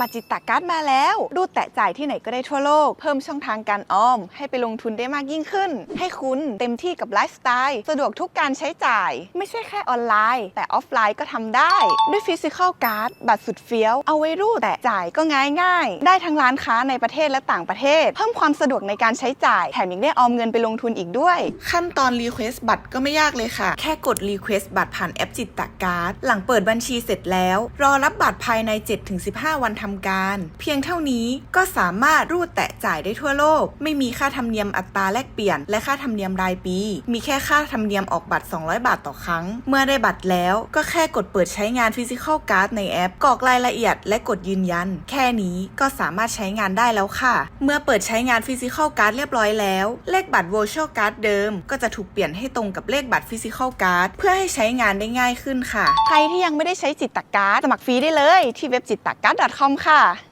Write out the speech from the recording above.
บัตรจิตตาการ์ดมาแล้ว รูดแตะจ่ายที่ไหนก็ได้ทั่วโลก เพิ่มช่องทางการออม ให้ไปลงทุนได้มากยิ่งขึ้น ให้คุณเต็มที่กับไลฟ์สไตล์ สะดวกทุกการใช้จ่าย ไม่ใช่แค่ออนไลน์ แต่ออฟไลน์ก็ทำได้ ด้วยฟิสิกอลการ์ดบัตรสุดเฟี้ยว เอาไว้รูดแตะจ่ายก็ง่ายง่ายได้ทั้งร้านค้าในประเทศและต่างประเทศ เพิ่มความสะดวกในการใช้จ่าย แถมยังได้ออมเงินไปลงทุนอีกด้วย ขั้นตอน Request บัตรก็ไม่ยากเลยค่ะ แค่กด Request บัตรผ่านแอปจิตตการ์ดหลังเปิดบัญชีเสร็จแล้ว รอรับบัตรภายใน 7-15 วันทำการ เพียงเท่านี้ก็สามารถรูดแตะจ่ายได้ทั่วโลก ไม่มีค่าธรรมเนียมอัตราแลกเปลี่ยน และค่าธรรมเนียมรายปี มีแค่ค่าธรรมเนียมออกบัตร 200 บาทต่อครั้ง เมื่อได้บัตรแล้วก็แค่กดเปิดใช้งานฟิสิกอลการ์ดในแอปกรอกรายละเอียด และกดยืนยัน แค่นี้ก็สามารถใช้งานได้แล้วค่ะ เมื่อเปิดใช้งานฟิสิกอลการ์ดเรียบร้อยแล้ว เลขบัตร virtual card เดิม ก็จะถูกเปลี่ยนให้ตรงกับเลขบัตรฟิสิกอลการ์ดเพื่อให้ใช้งานได้ง่ายขึ้นค่ะ ใครที่ยังไม่ได้ใช้จิตตการ์ดสมัครฟรีได้เลยที่เว็บจิตตการ์ด .com ค่ะ